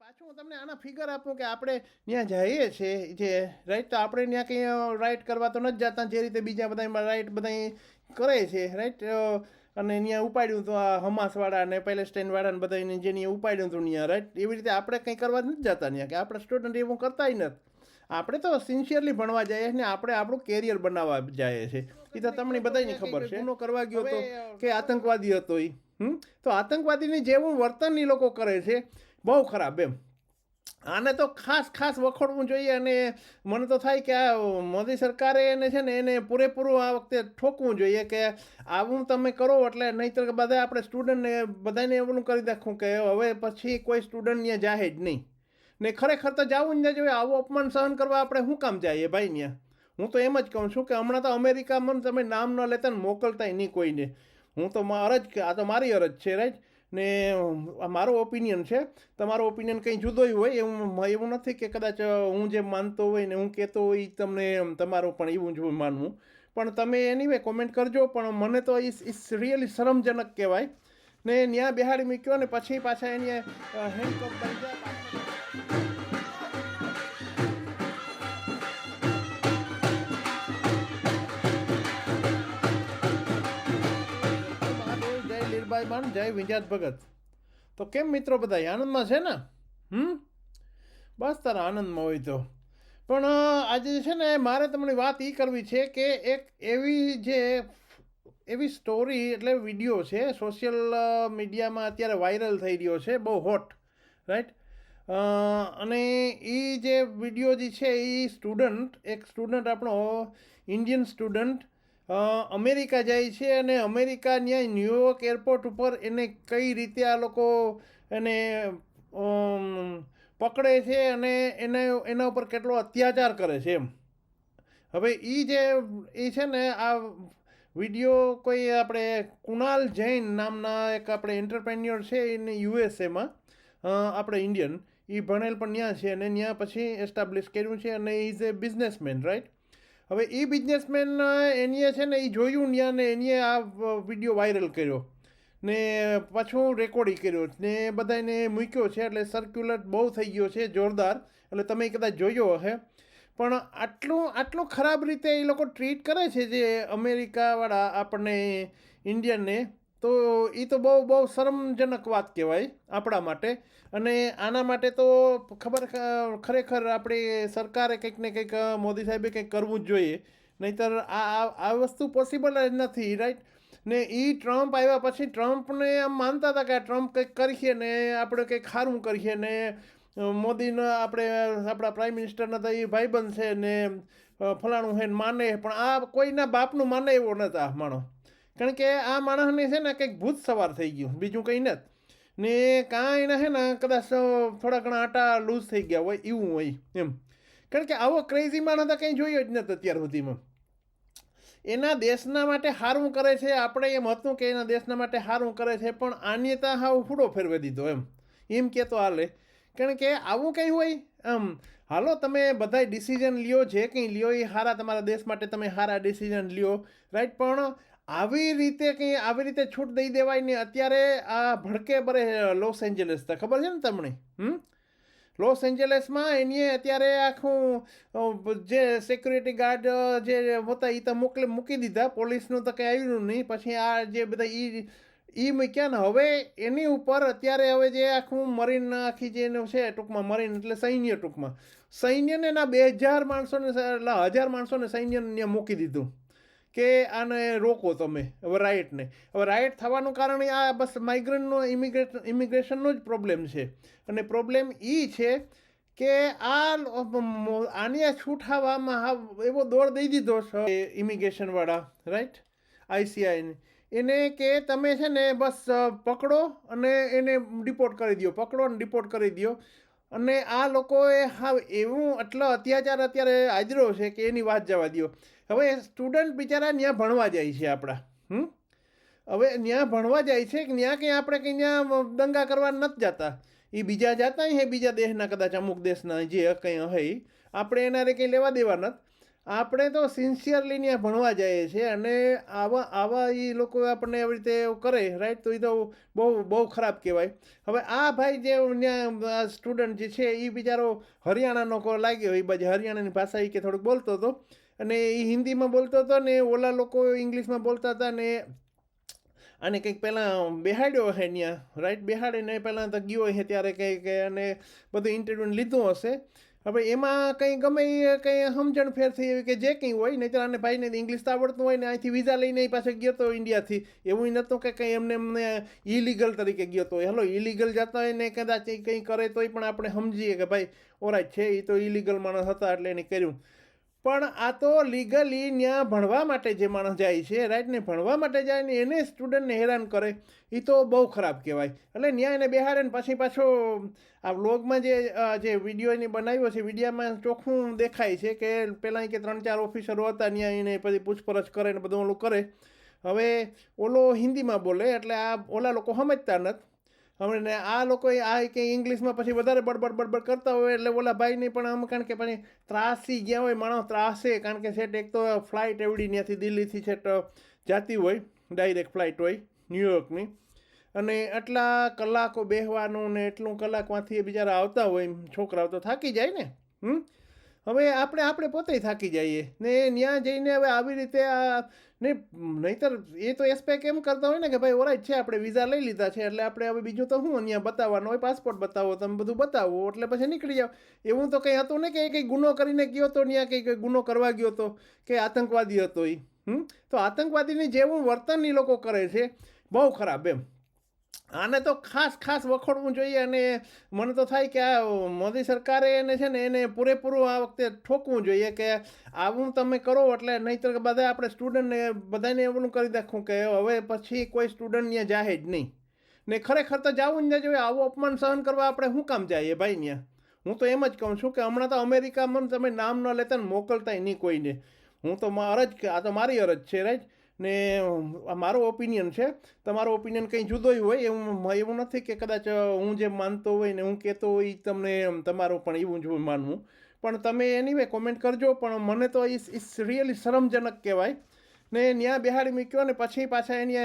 પાછું હું તમને આના ફિગર આપું કે આપણે ત્યાં જઈએ છીએ જે રાઈટ તો આપણે ત્યાં કંઈ રાઈટ કરવા તો નથી જતા જે રીતે બીજા બધા રાઈટ બધા કરે છે રાઈટ અને ત્યાં ઉપાડ્યું તો આ હમાસવાળા અને પેલેસ્ટાઈનવાળા ને બધાને જે ત્યાં ઉપાડ્યું હતું ત્યાં રાઈટ એવી રીતે આપણે કંઈ કરવા નથી જતા ત્યાં કે આપણે સ્ટુડન્ટ એવું કરતાય નથી. આપણે તો સિન્સિયરલી ભણવા જઈએ ને આપણે આપણું કેરિયર બનાવવા જઈએ છીએ. એ તો તમને બધાની ખબર છે. એનો કરવા ગયો હતો કે આતંકવાદી હતો એ હમ? તો આતંકવાદીની જેવું વર્તન એ લોકો કરે છે. બહુ ખરાબ એમ. આને તો ખાસ ખાસ વખોડવું જોઈએ અને મને તો થાય કે આ મોદી સરકારે એને છે ને એને પૂરેપૂરું આ વખતે ઠોકવું જોઈએ કે આવું તમે કરો એટલે નહીંતર બધા આપણે સ્ટુડન્ટને બધાને એવું કરી નાખું કે હવે પછી કોઈ સ્ટુડન્ટ ત્યાં જાહે જ નહીં. ને ખરેખર તો જવું જ ન જોઈએ આવું અપમાન સહન કરવા આપણે શું કામ જઈએ ભાઈ ત્યાં હું તો એમ જ કહું છું કે હમણાં તો અમેરિકામાં તમે નામ ન લેતા ને મોકલતાય નહીં કોઈને. હું તો અરજ આ તો મારી અરજ છે રાઈટ ને મારો ઓપિનિયન છે. તમારો ઓપિનિયન કંઈ જુદોય હોય એવું એવું નથી કે કદાચ હું જે માનતો હોય ને હું કહેતો હોય તમને તમારું પણ એવું જ માનવું. પણ તમે એની વે કોમેન્ટ કરજો, પણ મને તો ઇસ રિયલી શરમજનક કહેવાય. ને ત્યાં બેહાડી મૂક્યો ને પછી પાછા એને હેન્ડ કરી જાય માન જય વિંજાત ભગત. તો કેમ મિત્રો બધા આનંદમાં છે ને? હમ? બસ તારા આનંદમાં હોય તો. પણ આજે છે ને, મારે તમને વાત એ કરવી છે કે એક એવી જે એવી સ્ટોરી એટલે વીડિયો છે, સોશિયલ મીડિયામાં અત્યારે વાયરલ થઈ રહ્યો છે, બહુ હોટ, રાઈટ? અને એ જે વીડિયો જે છે એ સ્ટુડન્ટ, એક સ્ટુડન્ટ આપણો, ઇન્ડિયન સ્ટુડન્ટ અમેરિકા જાય છે અને અમેરિકા ત્યાં ન્યુયોર્ક એરપોર્ટ ઉપર એને કઈ રીતે આ લોકો એને પકડે છે અને એને, એના ઉપર કેટલો અત્યાચાર કરે છે એમ. હવે એ જે એ છે ને આ વીડિયો કોઈ આપણે કુણાલ જૈન નામના એક આપણે એન્ટરપ્રેન્યોર છે એને યુએસએમાં આપણે ઇન્ડિયન એ ભણેલ પણ ત્યાં છે અને ત્યાં પછી એસ્ટાબ્લિશ કર્યું છે અને ઇઝ એ બિઝનેસમેન રાઈટ હવે એ બિઝનેસમેન એનીએ છે ને એ જોયું ત્યાં ને એનીએ આ વીડિયો વાયરલ કર્યો. ને પાછું રેકોર્ડિંગ કર્યો. ને બધાને મૂક્યો છે એટલે સર્ક્યુલર બહુ થઈ ગયો છે, જોરદાર. એટલે તમે કદાચ જોયો હશે. પણ આટલું આટલું ખરાબ રીતે એ લોકો ટ્રીટ કરે છે જે અમેરિકાવાળા આપણને ઇન્ડિયનને તો એ તો બહુ બહુ શરમજનક વાત કહેવાય આપણા માટે. અને આના માટે તો ખબર ખરેખર આપણી સરકારે કંઈક ને કંઈક મોદી સાહેબે કંઈક કરવું જ જોઈએ. નહીંતર આ, આ- વસ્તુ પોસિબલ જ નથી રાઈટ ને એ ટ્રમ્પ આવ્યા પછી ટ્રમ્પને આમ માનતા હતા કે આ ટ્રમ્પ કંઈક કરીએ ને આપણે કંઈક સારું કરીએ ને મોદીના આપણે, આપણા પ્રાઇમ મિનિસ્ટરના તો એ ભાઈબંધ છે ને ફલાણું ને માને, પણ આ કોઈના બાપનું માને એવો નહોતા આ માણસ કારણ કે આ માણસને છે ને કંઈક ભૂત સવાર થઈ ગયું, બીજું કંઈ નથી. ને કાં એને છે ને, કદાચ થોડા ઘણા આટા લૂઝ થઈ ગયા હોય, એવું હોય, એમ. કારણ કે આવો ક્રેઝી માણસ કંઈ જોયો જ નથી અત્યાર સુધીમાં. એના દેશના માટે સારું કરે છે, આપણે એમ હતું કે એના દેશના માટે સારું કરે છે, પણ આન્યતા હાવ ફૂડો ફેરવી દીધો, એમ. એમ કહેતો હાલે. કારણ કે આવું કંઈ હોય, આમ, હાલો તમે બધાય ડિસિઝન લ્યો, જે કંઈ લ્યો એ સારા તમારા દેશ માટે તમે સારા ડિસિઝન લ્યો રાઈટ પણ આવી રીતે કંઈ આવી રીતે છૂટ દઈ દેવાય ને અત્યારે આ ભડકે બરે લોસ એન્જલસ હતા ખબર છે ને તમને? હમ? લોસ એન્જલસમાં એની અત્યારે આખું જે સિક્યુરિટી ગાર્ડ જે હતા એ તો મોકલી, મૂકી દીધા. પોલીસનું તો કંઈ આવ્યું નહીં. પછી આ જે બધા ઈ ઈ મૂક્યા ને હવે એની ઉપર અત્યારે હવે જે આખું મરીન આખી જે છે ટૂંકમાં મરીન એટલે સૈન્ય ટૂંકમાં. સૈન્યને એના બે હજાર માણસોને હજાર માણસોને સૈન્યને મૂકી દીધું. કે આને રોકો તમે? હવે રાઇટને હવે રાઇટ થવાનું કારણ આ બસ માઇગ્રન્ટનો ઇમિગ્રેટ ઇમિગ્રેશનનો જ પ્રોબ્લેમ છે. અને પ્રોબ્લેમ એ છે કે આ આને છૂટાવામાં એવો દોર દઈ દીધો છે ઇમિગ્રેશનવાળા રાઈટ આઈસીઆઈને એને કે તમે છે ને બસ પકડો અને એને ડિપોર્ટ કરી દો પકડો અને ડિપોર્ટ કરી દો અને આ લોકોએ હા, એવું એટલો અત્યાચાર અત્યારે હાજરો છે કે એની વાત જવા દો હવે સ્ટુડન્ટ બિચારા ત્યાં ભણવા જાય છે આપણા, હમ? હવે ત્યાં ભણવા જાય છે કે ત્યાં કંઈ આપણે કંઈ ત્યાં દંગા કરવા નથી જતા. એ બીજા જતા હે, બીજા દેશના કદાચ અમુક દેશના જે કંઈ હે આપણે એના રે કંઈ લેવા દેવા નથી. આપણે તો સિન્સિયરલી ત્યાં ભણવા જઈએ છીએ અને આવા આવા એ લોકો આપણને આવી રીતે એવું કરે રાઈટ તો એ તો બહુ બહુ ખરાબ કહેવાય. હવે આ ભાઈ જે ત્યાં સ્ટુડન્ટ જે છે એ બિચારો હરિયાણાનો કો લાગ્યો એ બાજુ હરિયાણાની ભાષા એ કે થોડુંક બોલતો હતો. અને એ હિન્દીમાં બોલતો હતો ને ઓલા લોકો ઇંગ્લિશમાં બોલતા હતા ને અને કંઈક પહેલાં બેહાડ્યો હે ત્યાં રાઈટ બેહાડીને પહેલાં તો ગયો હે ત્યારે કંઈક, અને બધું ઇન્ટરવ્યૂ લીધું હશે. હવે એમાં કંઈ ગમે એ કંઈ સમજણ ફેર થઈ એવી કે જે કંઈ હોય નહીં આને ભાઈને ઇંગ્લિશ તો આવડતું હોય ને અહીંથી વિઝા લઈને એ પાછો ગયો તો ઇન્ડિયાથી એવું નહોતું કે કંઈ એમને એમને ઇલીગલ તરીકે ગયો તો. હેલો ઇલીગલ જતા હોય ને કદાચ એ કંઈ કરે તોય પણ આપણે સમજીએ કે ભાઈ, ઓરાય છે એ તો ઇલીગલ માણસ હતા એટલે એને કર્યું. પણ આ તો લીગલી ત્યાં ભણવા માટે જે માણસ જાય છે રાઈટને ભણવા માટે જાય ને એને સ્ટુડન્ટને હેરાન કરે એ તો બહુ ખરાબ કહેવાય. એટલે ત્યાં એને બેહારે ને પછી પાછો આ વ્લોગમાં જે જે વીડિયો એને બનાવ્યો છે વિડીયામાં ચોખ્ખું દેખાય છે કે પહેલાં કે ત્રણ ચાર ઓફિસરો હતા ત્યાં એને પછી પૂછપરછ કરે ને બધું ઓલું કરે. હવે ઓલો હિન્દીમાં બોલે, એટલે આ ઓલા લોકો સમજતા નથી. હવે ને આ લોકો આ કે ઇંગ્લિશમાં પછી વધારે બડબડ બડબડ કરતા હોય એટલે ઓલા ભાઈને પણ આમ કારણ કે પછી ત્રાસી ગયા હોય, માણસ ત્રાસે, કારણ કે સેટ એક તો ફ્લાઇટ એવડી ત્યાંથી દિલ્હીથી છેટ જાતી હોય ડાયરેક્ટ ફ્લાઇટ હોય ન્યુયોર્કની અને આટલા કલાકો બેહવાનું ને એટલું કલાકમાંથી એ બિચારા આવતા હોય છોકરાઓ તો થાકી જાય ને, હમ? હવે આપણે આપણે પોતે થાકી જઈએ. ને ત્યાં જઈને હવે આવી રીતે આ, નહીં, નહીતર એ તો એસ્પેક એમ કરતા હોય ને કે ભાઈ ઓરાય છે, આપણે વિઝા લઈ લીધા છે, એટલે આપણે હવે બીજું તો શું અહીંયા બતાવવાનું હોય, પાસપોર્ટ બતાવો, તમે બધું બતાવો, એટલે પછી નીકળી જાઓ. એવું તો કંઈ હતું ને કે કંઈ ગુનો કરીને ગયો તો ત્યાં કંઈ ગુનો કરવા ગયો હતો કે આતંકવાદી હતો એ હમ? તો આતંકવાદીની જેવું વર્તન એ લોકો કરે છે. બહુ ખરાબ એમ. આને તો ખાસ ખાસ વખોડવું જોઈએ અને મને તો થાય કે આ મોદી સરકારે એને છે ને એને પૂરેપૂરું આ વખતે ઠોકવું જોઈએ કે આવું તમે કરો એટલે નહીંતર બધા આપણે સ્ટુડન્ટને બધાને એવું કરી નાખું કે હવે પછી કોઈ સ્ટુડન્ટ ત્યાં જાહે જ નહીં. ને ખરેખર તો જવું જ ન જોઈએ આવું અપમાન સહન કરવા આપણે શું કામ જઈએ ભાઈ ત્યાં હું તો એમ જ કહું છું કે હમણાં તો અમેરિકામાં તમે નામ ન લેતા ને મોકલતાય નહીં કોઈને. હું તો અરજ આ તો મારી અરજ છે રાઈટ ને મારો ઓપિનિયન છે. તમારો ઓપિનિયન કંઈ જુદોય હોય, એવું એવું નથી કે કદાચ હું જે માનતો હોય ને, હું કહેતો હોય તમને તમારું પણ એવું જ માનવું પણ તમે એની વે કોમેન્ટ કરજો, પણ મને તો ઇસ રિયલી શરમજનક કહેવાય. ને ત્યાં બેહાડી મૂક્યો ને પછી પાછા એની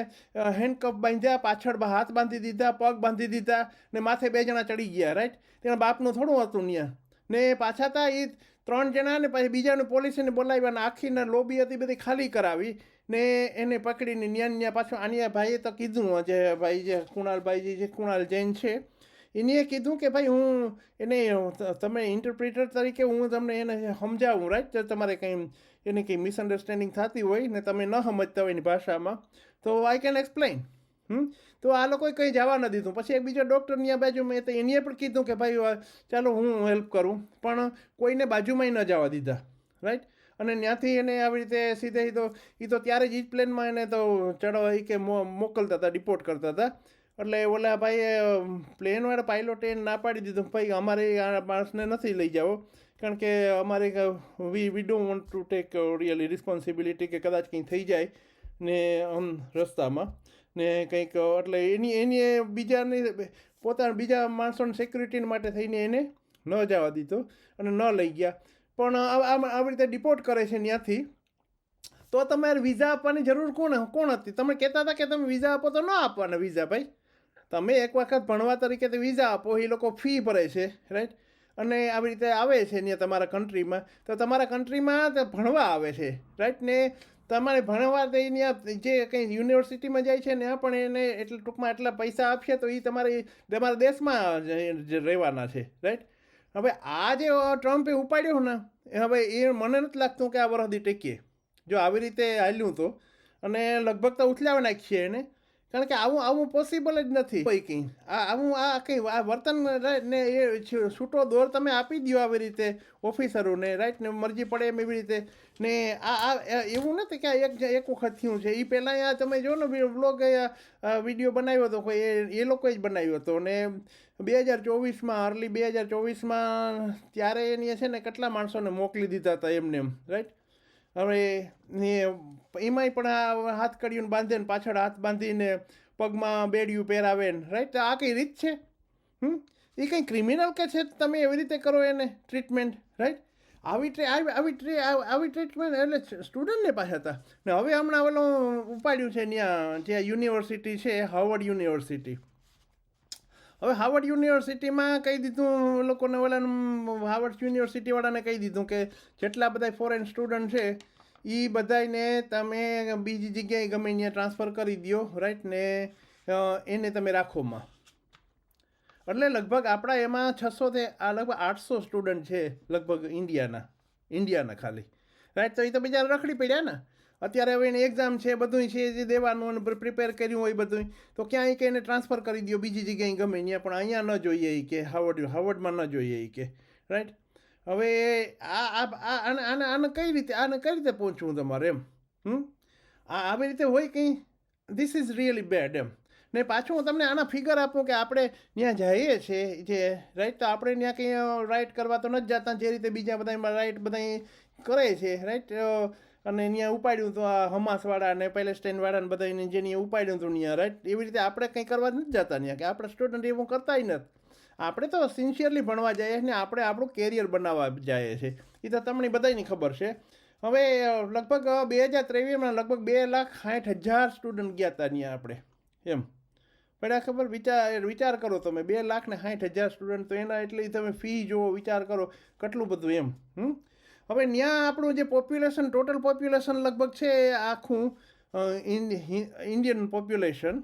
હેન્ડકપ બાંધ્યા, પાછળ હાથ બાંધી દીધા, પગ બાંધી દીધા ને માથે બે જણા ચડી ગયા રાઈટ તેના બાપનું થોડું હતું ત્યાં ને પાછા તા એ ત્રણ જણા ને પછી બીજાને પોલીસને બોલાવ્યા ને આખીને લોબી હતી બધી ખાલી કરાવી ને એને પકડીને ન્યા ન્યા પાછું આનિયા ભાઈએ તો કીધું જે ભાઈ જે કુણાલભાઈ જે કુણાલ જૈન છે એને કીધું કે ભાઈ હું એને તમે ઇન્ટરપ્રિટર તરીકે હું તમને એને સમજાવું રાઈટ તમારે કંઈ એને કંઈ મિસઅન્ડરસ્ટેન્ડિંગ થતી હોય ને તમે ન સમજતા હોય એની ભાષામાં, તો આઈ કેન એક્સપ્લેન હમ? તો આ લોકોએ કંઈ જવા ન દીધું. પછી એક બીજો ડૉક્ટર ત્યાં બાજુમાં તો એનીએ પણ કીધું કે ભાઈ ચાલો હું હેલ્પ કરું. પણ કોઈને બાજુમાંય ન જવા દીધા. રાઈટ અને ત્યાંથી એને આવી રીતે સીધે સીધો એ તો ત્યારે જ પ્લેનમાં એને તો ચડવા કે મોકલતા હતા ડિપોર્ટ કરતા હતા. એટલે ઓલા ભાઈએ પ્લેનવાળા પાઇલોટે એને ના પાડી દીધું ભાઈ, અમારે આ માણસને નથી લઈ જાઓ. કારણ કે અમારે we we don't want to take really responsibility કે કદાચ કંઈ થઈ જાય ને રસ્તામાં. ને કંઈક, એટલે એની એની બીજાને, પોતાના બીજા માણસોને સિક્યુરિટી માટે થઈને એને ન જવા દીધો અને ન લઈ ગયા. પણ આમ આવી રીતે ડિપોર્ટ કરે છે ત્યાંથી તો તમારે વિઝા આપવાની જરૂર કોણ કોણ હતી? તમે કહેતા હતા કે તમે વિઝા આપો તો ન આપવાના વિઝા ભાઈ. તમે એક વખત ભણવા તરીકે તો વિઝા આપો, એ લોકો ફી ભરે છે રાઈટ અને આવી રીતે આવે છે ત્યાં તમારા કન્ટ્રીમાં તો તમારા કન્ટ્રીમાં ભણવા આવે છે રાઈટ ને તમારે ભણવા ત્યાં જે કંઈ યુનિવર્સિટીમાં જાય છે ને પણ એને એટલે ટૂંકમાં એટલા પૈસા આપશે તો એ તમારે તમારા દેશમાં રહેવાના છે રાઈટ હવે આ જે ટ્રમ્પે ઉપાડ્યો ને હવે એ મને નથી લાગતું કે આ વરદી ટેકીએ જો આવી રીતે હાલ્યું તો, અને લગભગ તો ઉથલાવી નાખીએ એને. કારણ કે આવું આવું પોસિબલ જ નથી કોઈ કંઈ. આ, આવું, આ કંઈ, આ વર્તન ને એ છૂટો દોર તમે આપી દો આવી રીતે ઓફિસરોને રાઈટ ને મરજી પડે એમ એવી રીતે. ને આ આ એવું નથી કે આ એક એક વખત થયું છે. એ પહેલાં આ તમે જો ને બ્લોગ વીડિયો બનાવ્યો હતો કોઈ, એ એ લોકોએ જ બનાવ્યો હતો. ને બે હજાર ચોવીસમાં અર્લી બે હજાર ચોવીસમાં ત્યારે એની છે ને કેટલા માણસોને મોકલી દીધા હતા એમને એમ રાઈટ હવે ને એમાંય પણ આ હાથ કડીયું બાંધે ને પાછળ હાથ બાંધીને પગમાં બેડિયું પહેરાવે ને રાઈટ આ કઈ રીત છે? હમ? એ કંઈ ક્રિમિનલ કે છે? તમે એવી રીતે કરો એને ટ્રીટમેન્ટ રાઈટ આવી ટ્રે આવી ટ્રે આવી ટ્રીટમેન્ટ એટલે સ્ટુડન્ટને પાસે હતા. ને હવે હમણાં ઓલો ઉપાડ્યું છે ત્યાં જે યુનિવર્સિટી છે હાવર્ડ યુનિવર્સિટી હવે હાવર્ડ યુનિવર્સિટીમાં કહી દીધું લોકોને ઓલા હાવર્ડ યુનિવર્સિટીવાળાને કહી દીધું કે જેટલા બધા ફોરેન સ્ટુડન્ટ છે એ બધાને તમે બીજી જગ્યાએ ગમે ત્યાં ટ્રાન્સફર કરી દો રાઈટ ને એને તમે રાખોમાં એટલે લગભગ આપણા એમાં છસો તે આ લગભગ આઠસો સ્ટુડન્ટ છે, લગભગ ઇન્ડિયાના ઇન્ડિયાના ખાલી. રાઈટ તો એ તો બીજા રખડી પડ્યા ને. અત્યારે હવે એને એક્ઝામ છે બધું છે, જે દેવાનું અને પ્રિપેર કર્યું હોય બધું તો ક્યાંય કે એને ટ્રાન્સફર કરી દો બીજી જગ્યાએ ગમે ત્યાં પણ અહીંયા ન જોઈએ એ કે હાવર્ડ હાવર્ડમાં ન જોઈએ એ કે. રાઈટ હવે આ- આને આને આને કઈ રીતે, આને કઈ રીતે પહોંચવું તમારે એમ? હમ? આ, આવી રીતે હોય કંઈ? ધીસ ઇઝ રિયલી બેડ એમ. ને પાછું હું તમને આના ફિગર આપું કે આપણે ત્યાં જઈએ છીએ જે રાઈટ તો આપણે ત્યાં કંઈ રાઈટ કરવા તો નથી જતા, જે રીતે બીજા બધા રાઈટ બધા કરે છે રાઈટ અને ત્યાં ઉપાડ્યું તો આ હમાસવાળા ને પેલેસ્ટાઇનવાળા ને બધાને અહીંયા ઉપાડ્યું હતું ત્યાં રાઈટ એવી રીતે આપણે કંઈ કરવા જ નથી જતા ત્યાં કે આપણે સ્ટુડન્ટ એવું કરતા નથી. આપણે તો સિન્સિયરલી ભણવા જઈએ ને આપણે આપણું કેરિયર બનાવવા જઈએ છીએ. એ તો તમને બધાની ખબર છે. હવે લગભગ બે હજાર ત્રેવીસમાં લગભગ બે લાખ સાઠ હજાર સ્ટુડન્ટ ગયા હતા ત્યાં આપણે, એમ. પડ્યા ખબર, વિચાર વિચાર કરો તમે, બે લાખ ને સાઠ હજાર સ્ટુડન્ટ તો એના એટલી તમે ફી જુઓ વિચાર કરો, કેટલું બધું એમ, હમ? હવે ત્યાં આપણું જે પોપ્યુલેશન ટોટલ પોપ્યુલેશન લગભગ છે આખું ઇન્ડિયન પોપ્યુલેશન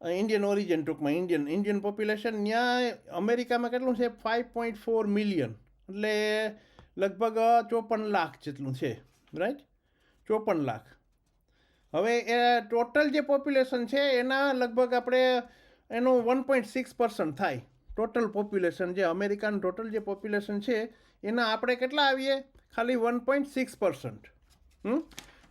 ઇન્ડિયન ઓરિજિન ટૂંકમાં ઇન્ડિયન ઇન્ડિયન પોપ્યુલેશન ત્યાં અમેરિકામાં કેટલું છે? ફાઇવ પોઈન્ટ ફોર મિલિયન એટલે લગભગ ચોપન લાખ જેટલું છે રાઈટ ચોપન લાખ. હવે એ ટોટલ જે પોપ્યુલેશન છે, એના લગભગ આપણે એનું વન પોઈન્ટ સિક્સ પર્સન્ટ થાય. ટોટલ પોપ્યુલેશન જે અમેરિકાનું ટોટલ જે પોપ્યુલેશન છે એના આપણે કેટલા આવીએ? ખાલી વન પોઈન્ટ સિક્સ પર્સન્ટ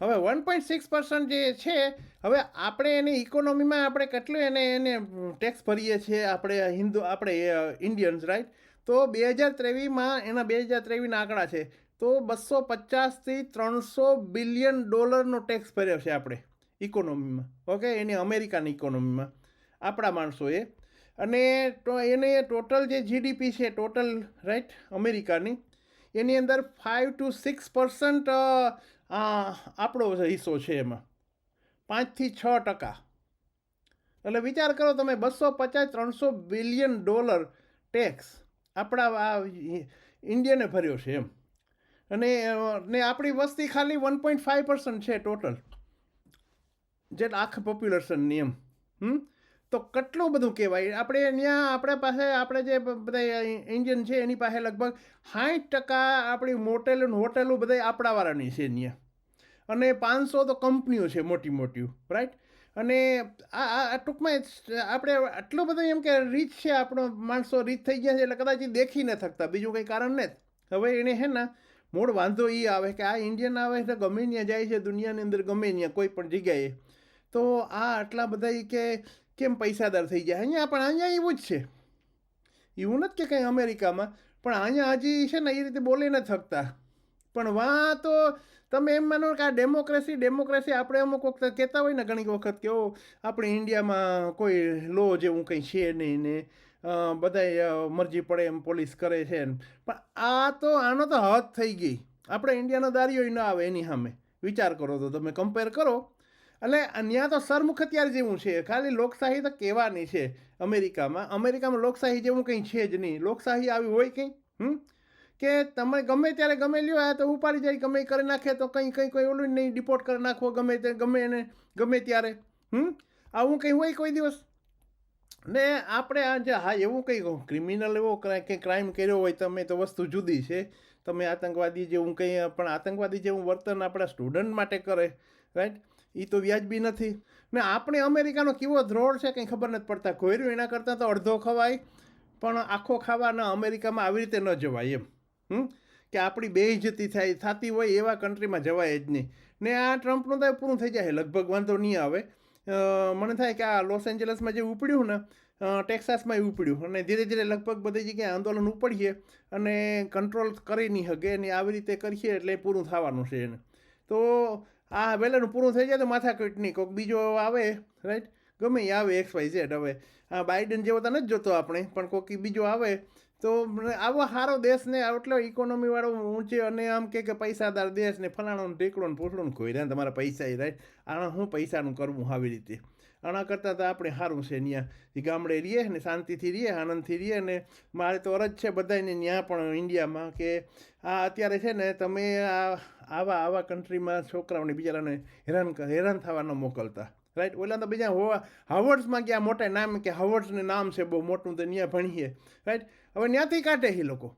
હવે વન પોઈન્ટ સિક્સ પર્સન્ટ જે છે, હવે આપણે એની ઇકોનોમીમાં આપણે કેટલું એને એને ટેક્સ ભરીએ છીએ? આપણે હિન્દુ, આપણે ઇન્ડિયન્સ રાઈટ તો બે હજાર ત્રેવીસમાં એના બે હજાર ત્રેવીસના આંકડા છે. તો બસો પચાસથી ત્રણસો બિલિયન ડોલરનો ટેક્સ ભર્યો છે આપણે ઇકોનોમીમાં ઓકે એની અમેરિકાની ઇકોનોમીમાં આપણા માણસોએ અને તો એને ટોટલ જે જીડીપી છે, ટોટલ રાઈટ અમેરિકાની, એની અંદર ફાઇવ ટુ સિક્સ પર્સન્ટ આપણો હિસ્સો છે એમાં. પાંચથી છ ટકા. એટલે વિચાર કરો તમે, બસો પચાસ ત્રણસો બિલિયન ડોલર ટેક્સ આપણા આ ઇન્ડિયને ભર્યો છે એમ. અને ને આપણી વસ્તી ખાલી વન પોઈન્ટ ફાઇવ પર્સન્ટ છે ટોટલ. જે આખ પોપ્યુલેશનની એમ. હમ? તો કેટલું બધું કહેવાય? આપણે ત્યાં આપણા પાસે, આપણે જે બધા ઇન્ડિયન છે, એની પાસે લગભગ સાઠ ટકા આપણી મોટેલ હોટેલો બધા આપણાવાળાની છે ત્યાં અને પાંચસો તો કંપનીઓ છે મોટી મોટી રાઈટ અને આ આ ટૂંકમાં આપણે આટલો બધો એમ કે રીચ છે, આપણો માણસો રીચ થઈ ગયા છે, એટલે કદાચ દેખી ન થકતા બીજું કંઈ કારણ ને હવે એને હે ને મૂળ વાંધો એ આવે કે આ ઇન્ડિયન આવે છે, ગમે ત્યાં જાય છે, દુનિયાની અંદર ગમે ત્યાં કોઈ પણ જગ્યાએ. તો આ આટલા બધા કે કેમ પૈસાદાર થઈ જાય અહીંયા પણ અહીંયા એવું જ છે એવું નથી કે કંઈ અમેરિકામાં પણ અહીંયા હજી છે ને એ રીતે બોલી ન શકતા પણ વાં તો તમે એમ માનો કે આ ડેમોક્રેસી ડેમોક્રેસી આપણે અમુક વખત કહેતા હોય ને ઘણી વખત કે ઓ આપણે ઇન્ડિયામાં કોઈ લો જેવું કંઈ છે નહીં ને બધાય મરજી પડે એમ પોલીસ કરે છે પણ આ તો આનો તો હદ થઈ ગઈ આપણે ઇન્ડિયાનો દારીઓ ન આવે એની સામે વિચાર કરો તો તમે કમ્પેર કરો એટલે અહીંયા તો સરમુખત્યાર જેવું છે. ખાલી લોકશાહી તો કહેવાની છે અમેરિકામાં. અમેરિકામાં લોકશાહી જેવું કંઈ છે જ નહીં. લોકશાહી આવી હોય કંઈ, હમ? કે તમે ગમે ત્યારે ગમે લ્યો, આ તો ઉપાડી જાય, ગમે કરી નાખે, તો કંઈ કંઈ, કોઈ ઓલું નહીં ડિપોર્ટ કરી નાખવો ગમે તે, ગમે એને, ગમે ત્યારે, હમ? આવું કંઈ હોય કોઈ દિવસ? ને આપણે આ જે, હા, એવું કંઈ ક્રિમિનલ એવો કંઈ ક્રાઇમ કર્યો હોય, તમે તો વસ્તુ જુદી છે. તમે આતંકવાદી જેવું કંઈ, પણ આતંકવાદી જેવું વર્તન આપણા સ્ટુડન્ટ માટે કરે રાઈટ એ તો વ્યાજબી નથી. ને આપણે અમેરિકાનો કેવો ધ્રોળ છે કંઈ ખબર નથી પડતા. કોયરું એના કરતાં તો અડધો ખવાય. પણ આખો ખાવા ન અમેરિકામાં આવી રીતે ન જવાય એમ. હમ? કે આપણી બેઇજ્જતી થાય, થતી હોય એવા કન્ટ્રીમાં જવાય જ નહીં. ને આ ટ્રમ્પનું તો પૂરું થઈ જાય. લગભગ વાંધો નહીં આવે. મને થાય કે આ લોસ એન્જલસમાં જે ઉપડ્યું ને ટેક્સાસમાં ઉપડ્યું. અને ધીરે ધીરે લગભગ બધી જગ્યાએ આંદોલન ઉપડીએ અને કંટ્રોલ કરી નહીં શકે ને આવી રીતે કરીએ એટલે પૂરું થવાનું છે એને. તો આ વહેલાનું પૂરું થઈ જાય તો માથાકૂટની કોઈક બીજો આવે રાઈટ ગમે એ આવે એક્સ વાય ઝેડ હવે. આ બાઇડન જેવો તો નથી જોતો આપણે, પણ કોઈક બીજો આવે, તો આવો સારો દેશને, આટલો ઇકોનોમીવાળો ઊંચે અને આમ કે કે પૈસાદાર દેશ ને ફલાણો ઢીકડું ને ને કોઈ રહ્યા તમારા પૈસા રાઈટ આણા હું પૈસાનું કરવું આવી રીતે? આના કરતાં તો આપણે સારું છે ત્યાં એ ગામડે રહીએ ને શાંતિથી રહીએ આનંદથી રહીએ ને મારે તો અરજ છે બધાને ત્યાં પણ ઇન્ડિયામાં કે આ અત્યારે છે ને તમે આ આવા આવા કન્ટ્રીમાં છોકરાઓને બિચારાને હેરાન હેરાન થવા ન મોકલતા. રાઈટ ઓલા તો બીજા હોવા હાવર્ડ્સમાં ગયા મોટા નામ કે હાવર્ડ્સને નામ છે બહુ મોટું, તો ત્યાં ભણીએ. રાઈટ હવે ત્યાંથી કાઢે એ લોકો.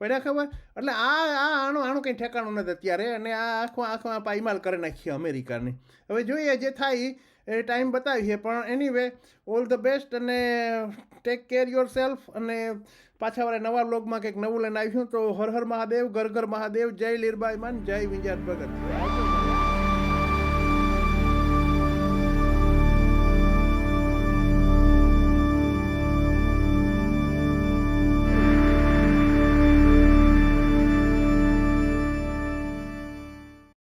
પડ્યા ખબર એટલે આ આ આનું આનું કંઈ ઠેકાણું નથી અત્યારે અને આ આખો આખો આ પાયમાલ કરી નાખીએ અમેરિકાની હવે જોઈએ જે થાય એ ટાઈમ બતાવીએ, પણ એનીવે ઓલ ધ બેસ્ટ અને ટેક કેર યોર સેલ્ફ અને પાછા વાળા નવા બ્લોગમાં કંઈક નવું લઈને આવ્યું તો હર હર મહાદેવ, ઘર ઘર મહાદેવ, જય લીરબાઈ માન, જય વિંજાત ભગત.